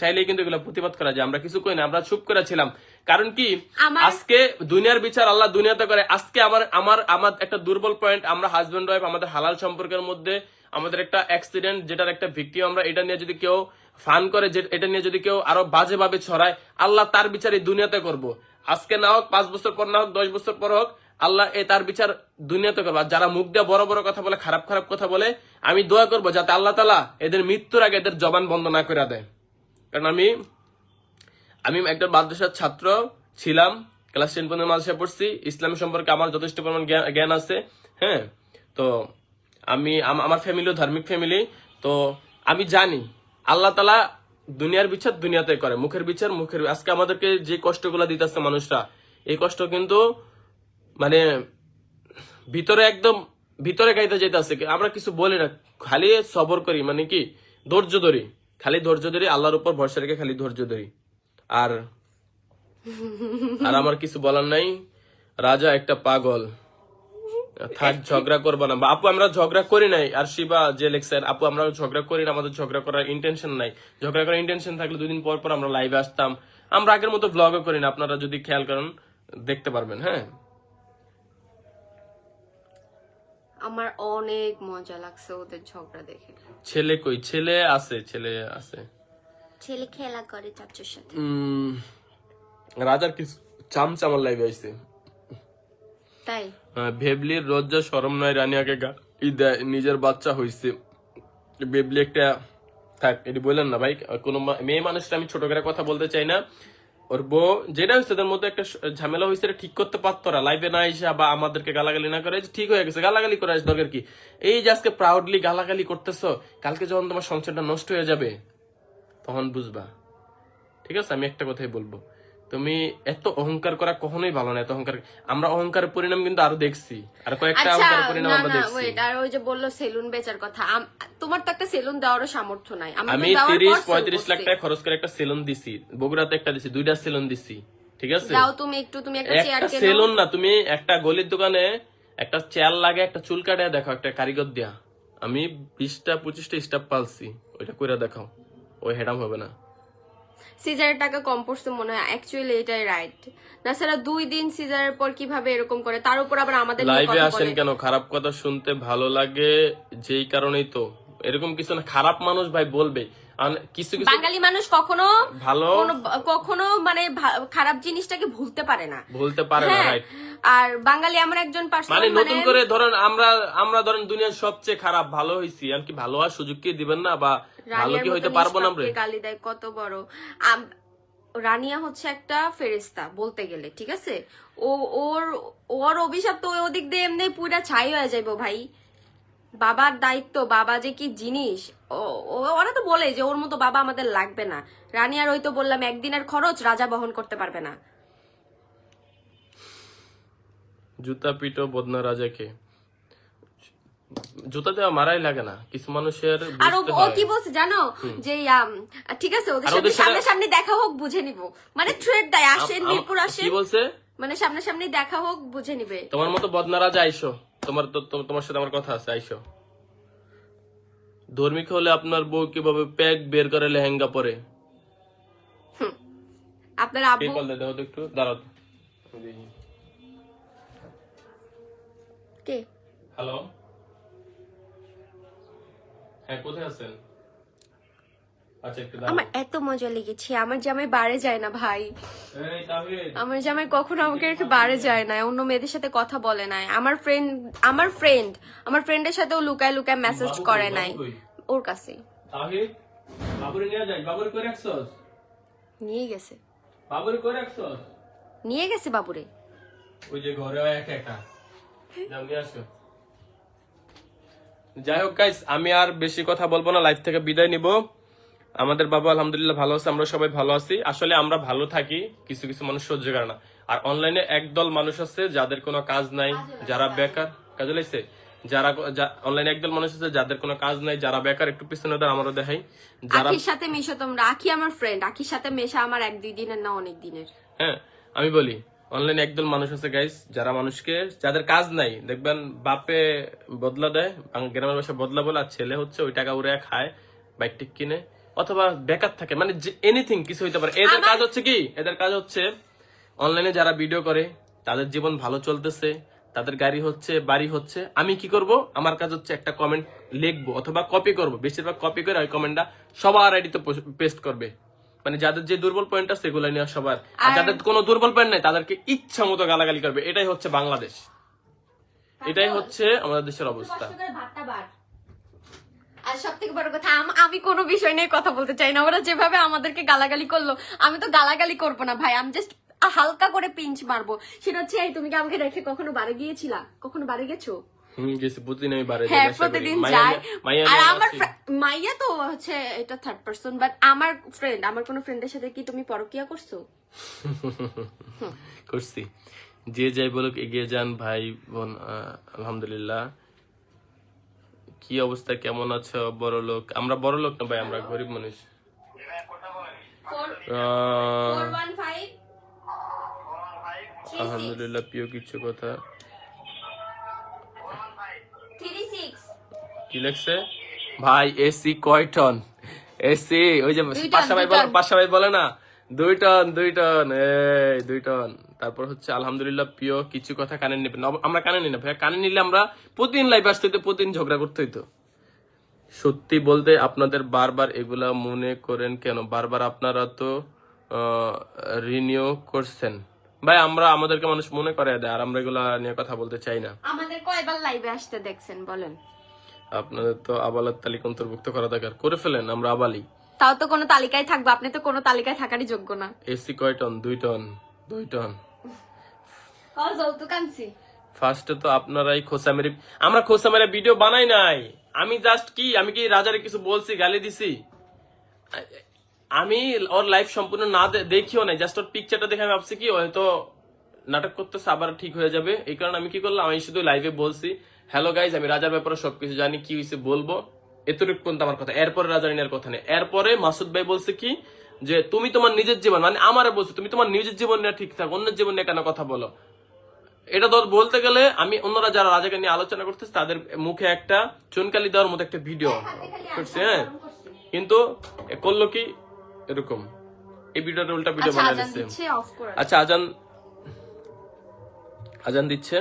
চাইলেই কিন্তু এগুলো প্রতিবাদ করা যায়। আমরা কিছু কই না আমরা চুপ করে ছিলাম। কারণ কি? আজকে দুনিয়ার বিচার আল্লাহ দুনিয়াতে করে। আজকে আমার আমার আমার একটা দুর্বল পয়েন্ট আমরা হাজবেন্ড ওয়াইফ আমাদের হালাল সম্পর্কের মধ্যে আমাদের একটা অ্যাক্সিডেন্ট যেটার একটা ভিক্টিম আমরা এটা নিয়ে যদি কেউ ফান করে এটা নিয়ে যদি কেউ আরও বাজেভাবে ছড়ায় আল্লাহ তার বিচার এই দুনিয়াতে করব। আজকে না হোক পাঁচ বছর পর না হোক দশ বছর পর হোক আল্লাহ এ তার বিচার দুনিয়াতে করব। যারা মুখ দিয়ে বড় বড় কথা বলে খারাপ খারাপ কথা বলে আমি দোয়া করব যাতে আল্লাহ তালা এদের মৃত্যুর আগে এদের জবান বন্ধ না করে দেয়। কারণ আমি আমি একটা মাদ্রাসার ছাত্র ছিলাম, ক্লাস টেন পর্যন্ত মাদ্রাসা পড়ছি, ইসলাম সম্পর্কে আমার যথেষ্ট পরিমাণ জ্ঞান- আছে হ্যাঁ? তো আমি আমার ফ্যামিলিও ধার্মিক ফ্যামিলি তো আমি জানি, আল্লাহ তালা দুনিয়ার বিচার দুনিয়াতে করে, মুখের বিচার মুখের, আজকে আমাদেরকে যে কষ্টগুলো দিতেছে মানুষরা, এই কষ্ট কিন্তু মানে ভিতরে একদম, ভিতরে গাইতে যেতে যাইতেছে, আমরা কিছু বলি না, খালি সবর করি মানে কি, ধৈর্য ধরি। খালি ধৈর্য ধরি, আল্লাহর উপর ভরসা রেখে খালি ধৈর্য ধরি। আর আর আমার কিছু বলার নাই। রাজা একটা পাগল। থাক, ঝগড়া করব না। আপু, আমরা ঝগড়া করি নাই। আর শিবা যে লেকচার আপু, আমরা ঝগড়া করি না, আমাদের ঝগড়া করার ইন্টেনশন নাই। ঝগড়া করার ইন্টেনশন থাকলে দুদিন পর পর আমরা লাইভে আসতাম। আমরা আগের মতো ব্লগও করি না। আপনারা যদি খেয়াল করেন, দেখতে পারবেন হ্যাঁ? আমার অনেক মজা লাগছে ওদের ঝগড়া দেখে। ছেলে কই? ছেলে আছে ছেলে আছে। ছেলে খেলা করে চাচুর সাথে। উম, রাজার কিছু চামচামার লাইভে আইছে। তাই? ভেবলির রজ্জা সরম নয় রানিয়াকে গা দেয়, নিজের বাচ্চা হইছে। ভেবলি একটা থাক এটি বললেন না ভাই কোন মেয়ে মানুষটা আমি ছোট করে কথা বলতে চাই না। ওর বউ, যেটা হয়েছে তাদের মধ্যে একটা ঝামেলা হয়েছে ঠিক করতে পারতো না। লাইভে না এসে বা আমাদেরকে গালাগালি না করে ঠিক হয়ে গেছে, গালাগালি করে আস দরকার কি এই যে আজকে প্রাউডলি গালাগালি করতেছো, কালকে যখন তোমার সংসারটা নষ্ট হয়ে যাবে, তখন বুঝবা। ঠিক আছে? আমি একটা কথাই বলব। তুমি এত অহংকার করা কখনোই ভালো না এত অহংকার। আমরা অহংকারের পরিণাম কিন্তু আরও দেখছি। আর কয়েকটা আচ্ছা অহংকারের পরিণাম আমরা দেখছি। ওয়েট আর ওই যে বলল সেলুন বেচার কথা তোমার তো একটা সেলুন দেওয়ারও সামর্থ্য নাই। আমি দেওয়ার তিরিশ পর sell পঁয়ত্রিশ লাখ টাকা খরচ করে একটা সেলুন দিছি বগুড়াতে একটা দিছি দুইটা সেলুন দিছি ঠিক আছে? যাও তুমি একটু তুমি একটা চেয়ার কেনো। সেলুন না তুমি একটা গলির দোকানে একটা চেয়ার লাগে একটা চুল কাটে দেখো একটা কারিগর দিয়া। আমি বিশটা পঁচিশটা স্টাফ পালছি ওইটা কইরা দেখাও ওই হেডাম হবে না। সিজারের টাকা কম পড়ছে মনে হয়। অ্যাকচুয়ালি এটাই রাইট না স্যার দুই দিন সিজারের পর কীভাবে এরকম করে? তার উপর আবার আমাদের লাইভে আসেন কেন? খারাপ কথা শুনতে ভালো লাগে যেই কারণেই তো। এরকম কিছু না খারাপ মানুষ ভাই বলবে। কিছু কিছু বাঙালি মানুষ কখনো ভালো কখনো মানে খারাপ জিনিসটাকে ভুলতে পারে না। বলতে পারে না হ্যাঁ রাইট আর বাঙালি এমন একজন পার্সন মানে নতুন করে ধরেন আমরা আমরা ধরেন দুনিয়ার সবচেয়ে খারাপ ভালো হইছি আর কি ভালো হওয়ার সুযোগ কি দিবেন না? বা ভালো কি হইতে পারব না আমরা? গালি দেয় কত বড়। রানিয়া হচ্ছে একটা ফেরেস্তা বলতে গেলে ঠিক আছে? ও ওর ওর অভিশাপ তো ওই ওদিক দিয়ে এমনি পুরা ছাই হয়ে যাইবো ভাই। বাবার দায়িত্ব বাবা যে কি জিনিস? ওরা তো বলে যে ওর মতো বাবা আমাদের লাগবে না। রানিয়ার ওই তো বললাম একদিনের খরচ রাজা বহন করতে পারবে না। জুতা পিটো বদনা রাজাকে। জুতা দেওয়া মারাই লাগে না কিছু মানুষের আর ও। কি বলছে জানো? যে ঠিক আছে ওদের আর সাথে সামনে সামনে দেখা হোক বুঝে নিব। মানে থ্রেড দেয় আসেন মিরপুর আসেন কি বলছে? মানে সামনাসামনি দেখা হোক বুঝে নিবে। তোমার মতো বদনা রাজা আইসো। তোমার তোমার সাথে আমার কথা আছে আইসো। ধর্মিক হলে আপনার বউ কীভাবে প্যাক বের করে লেহেঙ্গা পরে? আপনার কে আব্বু কল বলতে দাও তো একটু দাঁড়াও। কে? হ্যালো। হ্যাঁ কোথায় আছেন? আমার এত মজা লেগেছে আমার জামাই বাড়ে যায় না ভাই। আমার জামাই কখনো আমাকে রেখে বাড়ে যায় না অন্য মেয়েদের সাথে কথা বলে নাই। আমার ফ্রেন্ড আমার ফ্রেন্ড আমার ফ্রেন্ডের সাথেও লুকায় লুকায় মেসেজ করে নাই। ওর কাছে নিয়ে গেছে। নিয়ে গেছে বাবুরে। ওই যে ঘরে একা একা। যাই হোক গাইস আমি আর বেশি কথা বলব না লাইফ থেকে বিদায় নিব। আমাদের বাবা আলহামদুলিল্লাহ ভালো আছে আমরা সবাই ভালো আছি। আসলে আমরা ভালো থাকি কিছু কিছু মানুষ সহ্য করে না। আর অনলাইনে একদল মানুষ আছে যাদের কোনো কাজ নাই যারা বেকার কাজে লাইছে যারা অনলাইনে একদল মানুষ আছে যাদের কোনো কাজ নাই যারা বেকার একটু পিছনে ওদের আমারও দেখাই। যারা আখির সাথে মিশো তোমরা। আখি আমার ফ্রেন্ড আখির সাথে মেশা আমার এক দুই দিনের না অনেক দিনের। হ্যাঁ আমি বলি অনলাইনে একদল মানুষ আছে গাইস যারা মানুষকে যাদের কাজ নাই দেখবেন বাপে বদলা দেয় গ্রামের ভাষা বদলা বলে আর ছেলে হচ্ছে ওই টাকা উড়ে খায় বাইক টিক কিনে। অথবা বেকার থাকে। মানে এনিথিং কিছু হইতে পারে। এদের কাজ হচ্ছে কি? এদের কাজ হচ্ছে অনলাইনে যারা ভিডিও করে তাদের জীবন ভালো চলতেছে তাদের গাড়ি হচ্ছে বাড়ি হচ্ছে। আমি কি করব? আমার কাজ হচ্ছে একটা কমেন্ট লিখব অথবা কপি করব। বেশিরভাগ কপি করে ওই কমেন্টটা সবার আইডিতে পেস্ট করবে। মানে যাদের যে দুর্বল পয়েন্ট আছে সেগুলো নিয়ে সবার। আর যাদের কোনো দুর্বল পয়েন্ট নাই তাদেরকে ইচ্ছা মতো গালাগালি করবে। এটাই হচ্ছে বাংলাদেশ। এটাই হচ্ছে আমাদের দেশের অবস্থা কষ্ট করে ভাতটা বাড়। আর সব থেকে বড় কথা আমি কোনো বিষয় নিয়ে কথা বলতে চাই না। ওরা যেভাবে আমাদেরকে গালাগালি করল আমি তো গালাগালি করব না ভাই। আমি জাস্ট হালকা করে পিঞ্চ মারবো। সেটা হচ্ছে এই তুমি কি আমাকে রেখে কখনো বাড়ি গিয়েছিলা? কখনো বাড়ি গেছো? প্রতিদিন আমি বাড়ি হ্যাঁ প্রতিদিন যায় মাইয়া আর আমার মাইয়া তো হচ্ছে এটা থার্ড পার্সন বাট আমার ফ্রেন্ড আমার কোনো ফ্রেন্ডের সাথে কি তুমি পরকিয়া করছ? করছি। যে যাই বলুক এগিয়ে যান ভাই বোন আলহামদুলিল্লাহ। কি অবস্থা? কেমন আছো? বড় লোক? আমরা বড় লোক না ভাই আমরা গরিব মানুষ। আলহামদুলিল্লাহ প্রিয় কিছু কথা। কি লেখছে? ভাই এসি কয় টন? এসি ওই যে পাশা ভাই বলে পাশা ভাই বলে না? দুই টন দুই টন এই দুই টন। তারপর হচ্ছে আলহামদুলিল্লাহ প্রিয় কিছু কথা কানে নেবেন আমরা কানে নিই না ভাই কানে নিলে আমরা প্রতিদিন লাইভ আসতে হইতো প্রতিদিন ঝগড়া করতে হইতো। সত্যি বলতে আপনাদের বারবার এগুলা মনে করেন কেন? বারবার আপনারা তো রিনিউ করছেন। ভাই আমরা আমাদেরকে মানুষ মনে করে দেয় আর আমরা এগুলা নিয়ে কথা বলতে চাই না। আমাদের কয়বার লাইভে আসতে দেখছেন বলেন? আপনাদের তো আবালের তালিকা অন্তর্ভুক্ত করা দরকার। করে ফেলেন আমরা আবালি তাও তো কোনো তালিকায় থাকব আপনি তো কোনো তালিকায় থাকারই যোগ্য না। এসি কয় টন? দুই টন দুই টন। ফার্স্টে তো আপনারাই খোসা মেরে আমরা খোসা মেরে ভিডিও বানাই নাই। আমি জাস্ট কি? আমি কি রাজারে কিছু বলছি, গালি দিছি? আমি ওর লাইফ সম্পূর্ণ না দেখিও জাস্ট ওর পিকচারটা দেখে আমি ভাবছি কি হয়তো নাটক আবার ঠিক হয়ে যাবে। এই কারণে আমি কি করলাম, আমি শুধু লাইভে বলছি হ্যালো গাইজ আমি রাজার ব্যাপারে সবকিছু জানি, কি হয়েছে বলব? এতটুকু পর্যন্ত আমার কথা। এরপরে রাজার নিয়ে কথা নেই। এরপরে মাসুদ ভাই বলছে কি, যে, তুমি তোমার নিজের জীবন মানে আমারে বলছো, তুমি তোমার নিজের জীবন নিয়ে ঠিক থাক, অন্যের জীবন নিয়ে কেন কথা বলো? এটা ধর বলতে গেলে আমি অন্যরা যারা রাজাকে নিয়ে আলোচনা করতেছে তাদের মুখে একটা চুনকালি দেওয়ার মতো একটা ভিডিও করছে হ্যাঁ। কিন্তু করল কি? এরকম। এই ভিডিওটা উল্টা ভিডিও আচ্ছা বানায় আজান দিচ্ছে দিচ্ছে অফ করে আচ্ছা আজান আজান দিচ্ছে।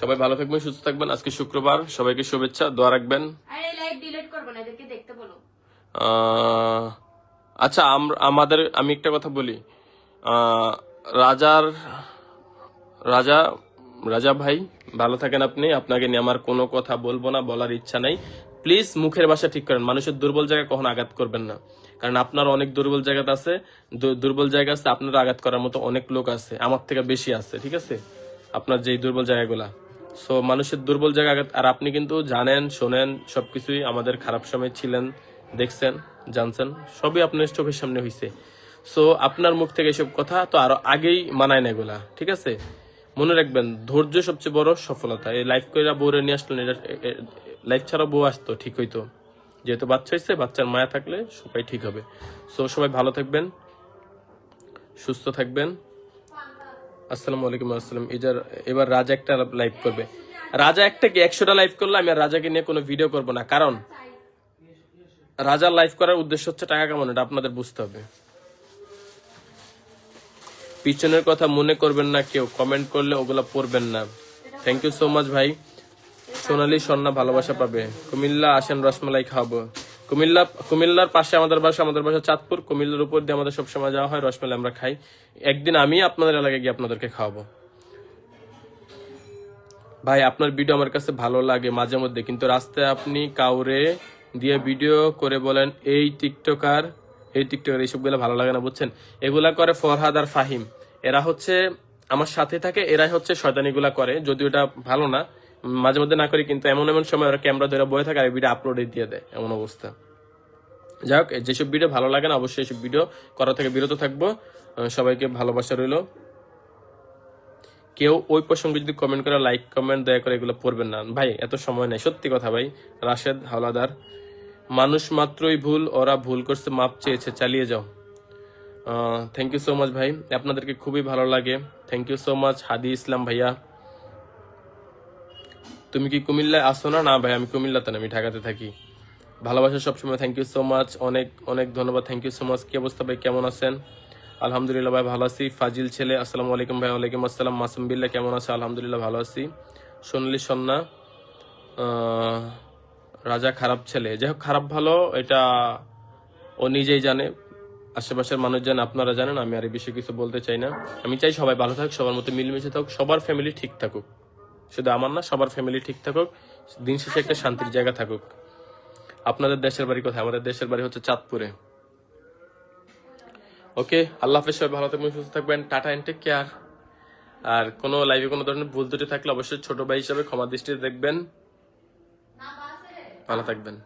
সবাই ভালো থাকবেন সুস্থ থাকবেন। আজকে শুক্রবার সবাইকে শুভেচ্ছা দোয়া রাখবেন। আর এই লাইভ ডিলিট করব না এদেরকে দেখতে বলো। আহ, আচ্ছা আমাদের আমি একটা কথা বলি। আহ, রাজার রাজা রাজা ভাই, ভালো থাকেন আপনি। আপনাকে নিয়ে আমার কোনো কথা বলব না, বলার ইচ্ছা নাই। প্লিজ মুখের ভাষা ঠিক করেন। মানুষের দুর্বল জায়গায় কখনো আঘাত করবেন না। কারণ আপনার অনেক দুর্বল জায়গা আছে। দুর্বল জায়গা আছে আপনার আঘাত করার মতো অনেক লোক আছে। আমার থেকে বেশি আছে, ঠিক আছে? আপনার যেই দুর্বল জায়গাগুলা। সো মানুষের দুর্বল জায়গা আঘাত আর আপনি কিন্তু জানেন, শোনেন, সবকিছুই আমাদের খারাপ সময় ছিলেন, দেখছেন, জানছেন, সবই আপনার চোখের সামনে হয়েছে সো আপনার মুখ থেকে এসব কথা তো আরও আগেই মানায় না এগুলা, ঠিক আছে? মনে রাখবেন, ধৈর্য সবচেয়ে বড় সফলতা। এই লাইফ কইরা বউরে নিয়ে আসলেন এটা লাইফ ছাড়া বউ আসতো, ঠিক হইতো। যেহেতু বাচ্চা হয়েছে বাচ্চার মায়া থাকলে সবাই ঠিক হবে। সো সবাই ভালো থাকবেন, সুস্থ থাকবেন। আসসালামু আলাইকুম, আসসালাম। এবার এবার রাজা একটা লাইভ করবে। রাজা একটা কি একশোটা লাইভ করলে আমি আর রাজাকে নিয়ে কোনো ভিডিও করব না? কারণ, রাজার লাইভ করার উদ্দেশ্য হচ্ছে টাকা কামানো, এটা আপনাদের বুঝতে হবে। পিছনের কথা মনে করবেন না কেউ কমেন্ট করলে ওগুলা পড়বেন না। থ্যাংক ইউ সো মাচ ভাই। সোনালি সন্না ভালোবাসা পাবে। কুমিল্লা আসেন রসমালাই খাওয়াবো। কুমিল্লা, কুমিল্লার পাশে আমাদের বাসা আমাদের বাসা চাঁদপুর। কুমিল্লার উপর দিয়ে আমাদের সবসময় যাওয়া হয়, রসমালাই আমরা খাই। একদিন আমি আপনাদের এলাকায় গিয়ে আপনাদেরকে খাওয়াবো। ভাই, আপনার ভিডিও আমার কাছে ভালো লাগে মাঝে মধ্যে, কিন্তু রাস্তায় আপনি কাউরে দিয়ে ভিডিও করে বলেন, এই টিকটকার এই টিকটকার এইসবগুলো ভালো লাগে না, বুঝছেন? এগুলা করে ফরহাদ আর ফাহিম। এরা হচ্ছে আমার সাথে থাকে, এরাই হচ্ছে শয়তানিগুলা করে যদি ওটা ভালো না। মাঝে মধ্যে না করি, কিন্তু এমন এমন সময় ওরা ক্যামেরা ধরে বয়ে থাকে আর ভিডিও আপলোডে দিয়ে দেয়, এমন অবস্থা। যাই হোক যেসব ভিডিও ভালো লাগে না, অবশ্যই এসব ভিডিও করা থেকে বিরত থাকব। সবাইকে ভালোবাসা রইল। কেউ ওই প্রসঙ্গে যদি কমেন্ট করে লাইক কমেন্ট দয়া করে এগুলো পড়বেন না। ভাই, এত সময় নাই, সত্যি কথা ভাই। রাশেদ হাওলাদার মানুষ মাত্রই ভুল, ওরা ভুল করছে, মাপ চেয়েছে, চালিয়ে যাও। থ্যাংক ইউ সো মাচ ভাই। আপনাদেরকে খুবই ভালো লাগে। Thank you so much Hadi Islam ভাইয়া। তুমি কি কুমিল্লায় আসো না? না ভাই, আমি কুমিল্লাতে না, আমি ঢাকাতে থাকি। ভালোবাসা সবসময় থ্যাংক ইউ সো মাচ অনেক অনেক ধন্যবাদ থ্যাংক ইউ সো মাচ কি অবস্থা ভাই, কেমন আছেন? আলহামদুলিল্লাহ ভাই, ভালো আছি। ফাজিল ছেলে, আসসালামু আলাইকুম ভাই, ওয়ালাইকুম আসসালাম। মাসুম বিল্লাহ কেমন আছে? আলহামদুলিল্লাহ ভালো আছি। সোনালি সন্না রাজা খারাপ ছেলে। যাই হোক খারাপ ভালো, এটা ও নিজেই জানে। আশেপাশের মানুষ জানে, আপনারা জানেন, আমি আর বিষয়ে কিছু বলতে চাই না। আমি চাই সবাই ভালো থাকুক, সবার মতো মিলেমিশে থাকুক, সবার ফ্যামিলি ঠিক থাকুক। শুধু আমার না, সবার ফ্যামিলি ঠিক থাকুক, দিন শেষে একটা শান্তির জায়গা থাকুক। আপনাদের দেশের বাড়ি কোথায়? আমাদের দেশের বাড়ি হচ্ছে চাঁদপুরে। ওকে, আল্লাহ হাফেজ, সবাই ভালো থাকবেন, সুস্থ থাকবেন, টাটা এন্ড টেক কেয়ার আর কোনো লাইভে কোনো ধরনের ভুল ত্রুটি থাকলে অবশ্যই ছোট ভাই হিসাবে ক্ষমা দৃষ্টিতে দেখবেন। ভালো থাকবেন।